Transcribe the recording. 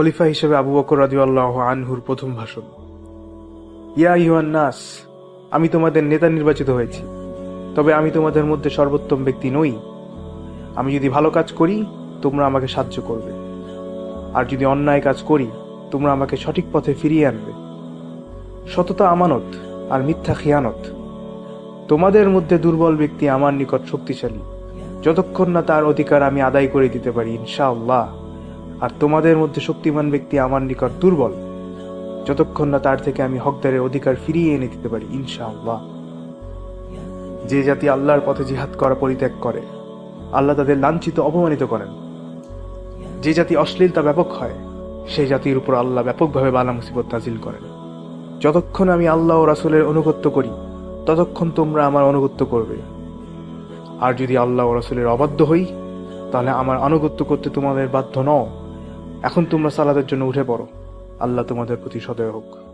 খলিফা হিসেবে আবু বকর রাদিয়াল্লাহু আনহুর প্রথম ভাষণ। ইয়া ইউহান নাস, আমি তোমাদের নেতা নির্বাচিত হয়েছি, তবে আমি তোমাদের মধ্যে সর্বোত্তম ব্যক্তি নই। আমি যদি ভালো কাজ করি, তোমরা আমাকে সাহায্য করবে। আর যদি অন্যায় কাজ করি, তোমরা আমাকে সঠিক পথে ফিরিয়ে আনবে। সততা আমানত আর মিথ্যা খিয়ানত। তোমাদের মধ্যে দুর্বল ব্যক্তি আমার নিকট শক্তিশালী। যতক্ষণ না তার অধিকার আমি আদায় করে দিতে পারি, ইনশাআল্লাহ। আর তোমাদের মধ্যে শক্তিমান ব্যক্তি আমার নিকট দুর্বল। যতক্ষণ না তার থেকে আমি হকদারের অধিকার ফিরিয়ে এনে দিতে পারি, ইনশাআল্লাহ। যে জাতি আল্লাহর পথে জিহাদ করা পরিত্যাগ করে, আল্লাহ তাদের লাঞ্ছিত, অপমানিত করেন। যে জাতি অশ্লীলতা ব্যাপক হয়, সেই জাতির উপর আল্লাহ ব্যাপকভাবে বালা মুসিবত নাজিল করেন। যতক্ষণ আমি আল্লাহ ও রাসূলের অনুগত্য করি, ততক্ষণ তোমরা আমার অনুগত্য করবে। আর যদি আল্লাহ ও রাসূলের অবাধ্য হই, তাহলে আমার আনুগত্য করতে তোমাদের বাধ্য নও। এখন তোমরা সালাদের জন্য উঠে পড়ো। আল্লাহ তোমাদের প্রতি সদয় হোক।